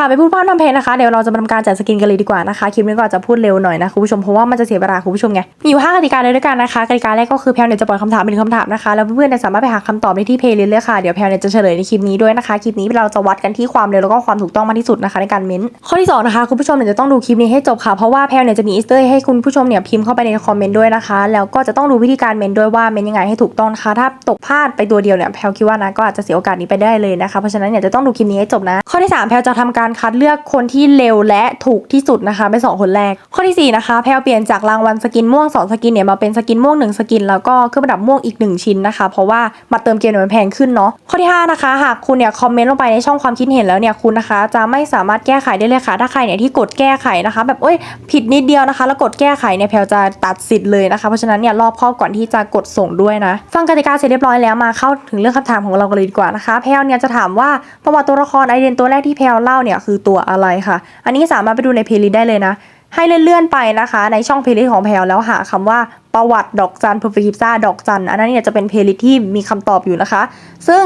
ค่ะไปพูดพร่ำทำเพลงนะคะ เดี๋ยวเราจะทำการจัดสกินกันเลยดีกว่านะคะ คลิปนี้ก็อาจจะพูดเร็วหน่อยนะคุณผู้ชม เพราะว่ามันจะเสียเวลาคุณผู้ชมไง มีอยู่5กติกาเลยด้วยกันนะคะ กติกาแรกก็คือแพลวเนี่ยจะปล่อยคำถามเป็นคำถามนะคะ แล้วเพื่อนๆเนี่ยสามารถไปหาคำตอบได้ที่เพลย์ลิสต์เลยค่ะ เดี๋ยวแพลวเนี่ยจะเฉลยในคลิปนี้ด้วยนะคะ คลิปนี้เราจะวัดกันที่ความเร็วแล้วก็ความถูกต้องมากที่สุดนะคะในการเม้นข้อที่สองนะคะคุณผู้ชมเนี่ยจะต้องดูคลิปนี้ให้จบค่ะ เพราะว่าแพลวเนี่ยจะมีอีสเตอร์ให้คุณผู้ชมเนี่ยพิมพ์เข้าไปในคอมเมนต์ด้วยนะคะ แล้วก็จะต้องดูวิธีการเม้นด้วยว่าเม้นยังไงให้ถูกต้องนะคะ ถ้าตกพลาดไปตัวเดียวเนี่ยแพลวคิดว่านะก็อาจจะเสียโอกาสนี้ไปได้เลยนะคะ เพราะฉะนั้นเนี่ยจะต้องดูคลิปนี้ให้จบนะ ข้อที่3แพลวจะทำการคัดเลือกคนที่เร็วและถูกที่สุดนะคะเป็นสองคนแรก ข้อที่4นะคะแพลวเปลี่ยนจากรางวัลสกินม่วง 2 สกินเนี่ยมาเป็นสกินม่วง 1 สกิน แล้วก็เครื่องประดับม่วงอีก 1 ชิ้นนะคะ เพราะว่าบัตรเติมเกมมันแพงขึ้นเนาะข้อที่5นะคะหากคุณเนี่ยคอมเมนต์ลงไปในช่องความคิดเห็นแล้วเนี่ยคุณนะคะ จะไม่สามารถแก้ไขได้เลยค่ะ ถ้าใครเนี่ยที่กดแก้ไขนะคะ แบบเอ้ยผิดนิดเดียวนะคะ แล้วกดแก้ไขเนี่ยแพลวจะตัดสิทธิ์เลยนะคะเพราะฉะนั้นเนี่ยรอบคอบก่อนที่จะกดส่งด้วยนะ ฟังกติกาเสร็จเรียบร้อยแล้วมาเข้าถึงเรื่องคำถามของเรากันเลยดีกว่านะคะแพลวเนี่ยจะถามว่าประวัติตัวละครไอเดนตัวแรกที่แพลวเล่าเนี่ยคือตัวอะไรค่ะ อันนี้สามารถไปดูในเพลย์ลิสต์ได้เลยนะ ให้เลื่อนๆไปนะคะ ในช่องเพลย์ลิสต์ของแพลวแล้วหาคำว่าประวัติดอกจันเพอร์เฟกิซ่าดอกจัน อันนั้นเนี่ยจะเป็นเพลย์ลิสต์ที่มีคำตอบอยู่นะคะ ซึ่ง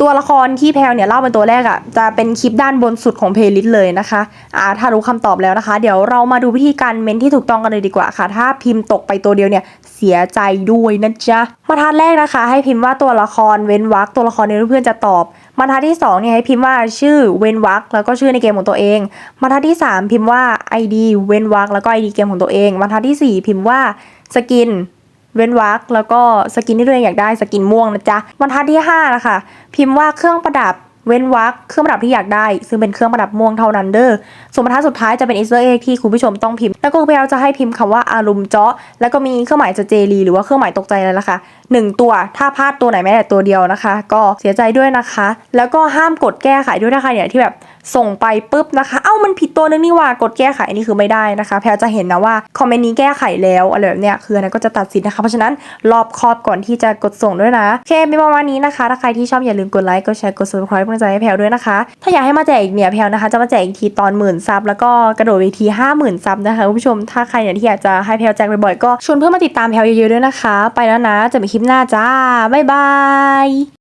ตัวละครที่แพลวเนี่ยเล่าเป็นตัวแรกอะ่ะจะเป็นคลิปด้านบนสุดของเพลย์ลิสต์เลยนะคะอ่าถ้ารู้คำตอบแล้วนะคะ เดี๋ยวเรามาดูวิธีการเมนที่ถูกต้องกันเลยดีกว่าค่ะ ถ้าพิมพ์ตกไปตัวเดียวเนี่ยเสียใจด้วยนะจ๊ะมาทัดแรกนะคะ ให้พิมพ์ว่าตัวละครเว้นวรรคตัวละครในรูปเพื่อนจะตอบ บรรทัดที่2เนี่ยให้พิมพ์ว่าชื่อเว้นวรรคแล้วก็ชื่อในเกมของตัวเองบรรทัดที่ 3 พิมพ์ว่า ID เว้นวรรคแล้วก็ ID เกมของตัวเองบรรทัดทีสี่4 พิมพ์ว่าสกินเว้นวรรคแล้วก็สกินที่ตัวเองอยากได้สกินม่วงนะจ๊ะบรรทัดที่5นะคะพิมพ์ว่าเครื่องประดับ เว้นวรรคเครื่องประดับที่อยากได้ ซึ่งเป็นเครื่องประดับม่วงเท่านั้นเด้อส่วนบรรทัดสุดท้ายจะเป็นอีสเตอร์เอ็กที่คุณผู้ชมต้องพิมพ์ แล้วก็พยายามจะให้พิมพ์คำว่าอารมณ์เจาะ แล้วก็มีเครื่องหมายจะเจรีหรือว่าเครื่องหมายตกใจเลยละค่ะหนึ่งตัว ถ้าพลาดตัวไหนแม้แต่ตัวเดียวนะคะ ก็เสียใจด้วยนะคะ แล้วก็ห้ามกดแก้ไขด้วยนะคะเนี่ยที่แบบ ส่งไปปุ๊บนะคะ เอ้ามันผิดตัวนึงนี่ว่ากดแก้ไขอันนี้คือไม่ได้นะคะ แพลจะเห็นนะว่าคอมเมนต์นี้แก้ไขแล้วอะไรแบบเนี้ยคืออันนั้นก็จะตัดสินนะคะ เพราะฉะนั้นรอบคอบก่อนที่จะกดส่งด้วยนะโอเคเป็นประมาณนี้นะคะ ถ้าใครที่ชอบอย่าลืมกดไลค์กดแชร์กด subscribe เป็นกำลังใจให้แพลด้วยนะคะ ถ้าอยากให้มาแจกอีกเนี่ยแพลนะคะจะมาแจกอีกทีตอนหมื่นซับแล้วก็กระโดดเวทีห้าหมื่นซับนะคะคุณผู้ชมถ้าใครเนี่ยที่อยากจะให้แพลแจกบ่อยๆก็ชวนเพื่อนมาติดตามแพลเยอะๆด้วยนะคะ ไปแล้วนะจะมีคลิปหน้าจ้าบ๊ายบาย